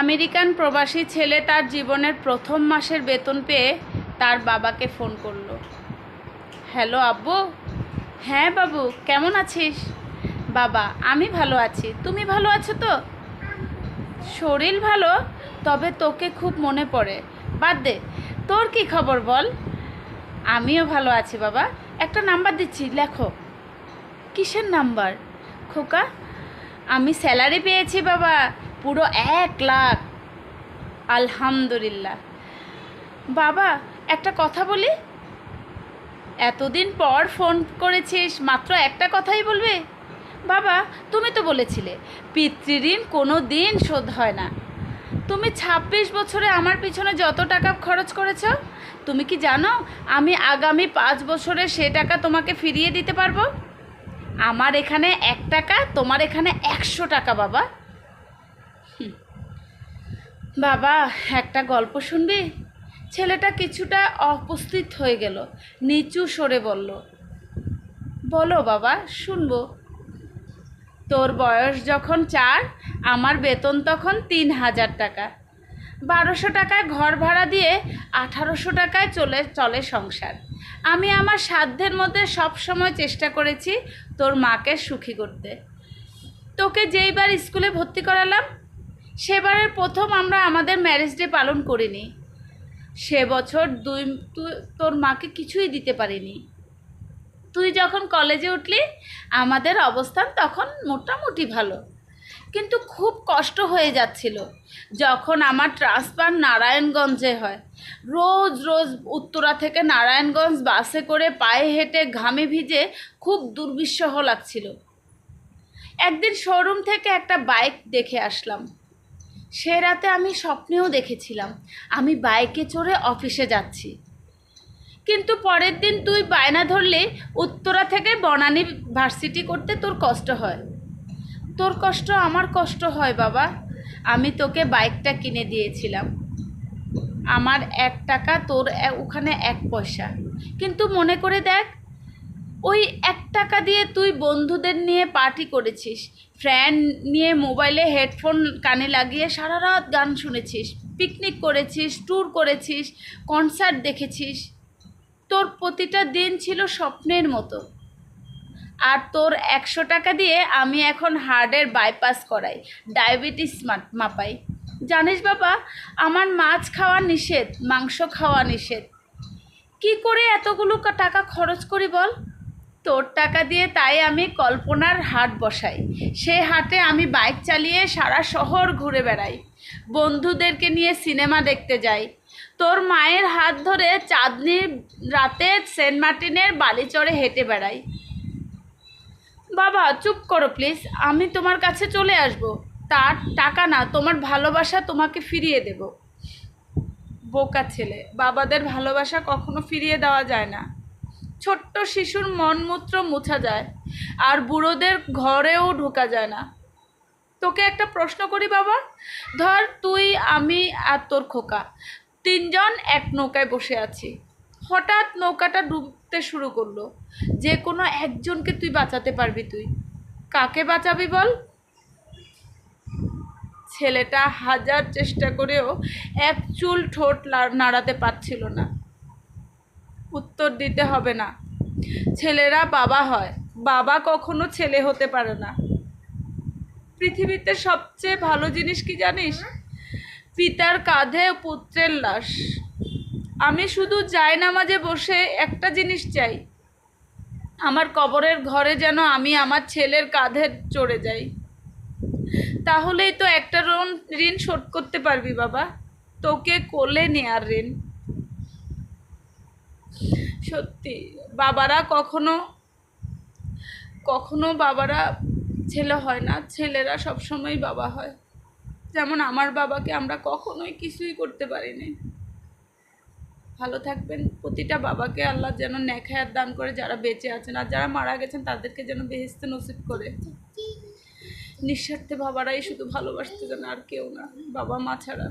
American প্রবাসী ছেলে তার জীবনের প্রথম মাসের বেতন পেয়ে তার বাবাকে ফোন করল। হ্যালো আব্বু? হ্যাঁ বাবু, কেমন আছিস? বাবা, আমি ভালো আছি। তুমি ভালো আছো তো? শরীর ভালো, তবে তোকে খুব মনে পড়ে। বাদ দে, তোর কি খবর বল? আমিও ভালো আছি বাবা। একটা নাম্বার দিচ্ছি, লেখো। কিসের নাম্বার? খোকা, আমি স্যালারি পেয়েছি বাবা। পুরো এক লাখ। আলহামদুলিল্লাহ। বাবা, একটা কথা বলি? এতদিন পর ফোন করেছিস, মাত্র একটা কথাই বলবে? বাবা, তুমি তো বলেছিলে, পিতৃঋণ কোনো দিন শোধ হয় না। তুমি ছাব্বিশ বছরে আমার পিছনে যত টাকা খরচ করেছ, তুমি কি জানো আমি আগামী পাঁচ বছরে সে টাকা তোমাকে ফিরিয়ে দিতে পারব? আমার এখানে এক টাকা, তোমার এখানে একশো টাকা, বাবা। বাবা, একটা গল্প শুনবি? ছেলেটা কিছুটা অপুস্থিত হয়ে গেল, নিচু সরে বলল, বলো বাবা, শুনব। তোর বয়স যখন চার, আমার বেতন তখন তিন হাজার টাকা। বারোশো টাকায় ঘর ভাড়া দিয়ে আঠারোশো টাকায় চলে চলে সংসার। আমি আমার সাধ্যের মধ্যে সব সময় চেষ্টা করেছি তোর মাকে সুখী করতে। তোকে যেইবার স্কুলে ভর্তি করালাম সেবারের প্রথম আমরা আমাদের ম্যারেজ ডে পালন করিনি। সে বছর দুই তোর মাকে কিছুই দিতে পারিনি। তুই যখন কলেজে উঠলি, আমাদের অবস্থান তখন মোটামুটি ভালো। কিন্তু খুব কষ্ট হয়ে যাচ্ছিল। যখন আমার ট্রান্সফার নারায়ণগঞ্জে হয়, রোজ রোজ উত্তরা থেকে নারায়ণগঞ্জ বাসে করে পায়ে হেঁটে ঘামে ভিজে খুব দুর্বিষহ লাগছিল। একদিন শোরুম থেকে একটা বাইক দেখে আসলাম। সে রাতে আমি স্বপ্নেও দেখেছিলাম। আমি বাইকে চড়ে অফিসে যাচ্ছি। কিন্তু পরের দিন তুই বায়না ধরলে উত্তরা থেকে বনানী ভার্সিটি করতে তোর কষ্ট হয়। তোর কষ্ট আমার কষ্ট হয় বাবা। আমি তোকে বাইকটা কিনে দিয়েছিলাম। আমার এক টাকা, তোর ওখানে এক পয়সা। কিন্তু মনে করে দেখ, ওই এক টাকা দিয়ে তুই বন্ধুদের নিয়ে পার্টি করেছিস। ফ্রেন্ড নিয়ে মোবাইলে হেডফোন কানে লাগিয়ে সারা রাত গান শুনেছিস। পিকনিক করেছিস ট্যুর করেছিস কনসার্ট দেখেছিস। তোর প্রতিটা দিন ছিল স্বপ্নের মতো। আর তোর একশো টাকা দিয়ে আমি এখন হার্টের বাইপাস করাই ডায়াবেটিস মাপাই। জানিস বাবা, আমার মাছ খাওয়া নিষেধ, মাংস খাওয়া নিষেধ। কি করে এতগুলো টাকা খরচ করি বল? তোর টাকা দিয়ে তাই আমি কল্পনার হাট বসাই। সে হাটে আমি বাইক চালিয়ে সারা শহর ঘুরে বেড়াই। বন্ধুদেরকে নিয়ে সিনেমা দেখতে যাই। তোর মায়ের হাত ধরে চাঁদনি রাতে সেন্ট মার্টিনের বালিচরে হেঁটে বেড়াই। বাবা, চুপ করো প্লিজ। আমি তোমার কাছে চলে আসব। তার টাকা না, তোমার ভালোবাসা তোমাকে ফিরিয়ে দেব। বোকা ছেলে, বাবাদের ভালোবাসা কখনো ফিরিয়ে দেওয়া যায় না। ছোট্ট শিশুর মনমূত্র মোছা যায়, আর বুড়োদের ঘরেও ঢোকা যায় না। তোকে একটা প্রশ্ন করি বাবা? ধর তুই, আমি আর তোর খোকা, তিনজন এক নৌকায় বসে আছি। হঠাৎ নৌকাটা ডুবতে শুরু করল। যে কোনো একজনকে তুই বাঁচাতে পারবি তুই। কাকে বাঁচাবি বল? ছেলেটা হাজার চেষ্টা করেও এক চুল ঠোঁট নাড়াতে পারছিল না। উত্তর দিতে হবে না। ছেলেরা বাবা হয়। বাবা কখনো ছেলে হতে পারে না। পৃথিবীতে সবচেয়ে ভালো জিনিস কি জানিস? পিতার কাঁধে পুত্রের লাশ। আমি শুধু যাই নামাজে বসে একটা জিনিস চাই। আমার কবরের ঘরে যেন আমি আমার ছেলের কাঁধে চড়ে যাই। তাহলেই তো একটা ঋণ ঋণ শোধ করতে পারবি বাবা। তোকে কোলে নেয়ার ঋণ। সত্যি। বাবারা কখনো কখনো বাবারা ছেলে হয় না, ছেলেরা সবসময় বাবা হয়। যেমন আমার বাবাকে আমরা কখনোই কিছুই করতে পারিনি। ভালো থাকবেন। প্রতিটা বাবাকে আল্লাহ যেন নেখায়াত দান করে যারা বেঁচে আছেন আর যারা মারা গেছেন, তাদেরকে যেন বেহেস্তে নসিব করে। নিঃস্বার্থে বাবারাই শুধু ভালোবাসতে জানে আর কেউ না। বাবা মা ছাড়া।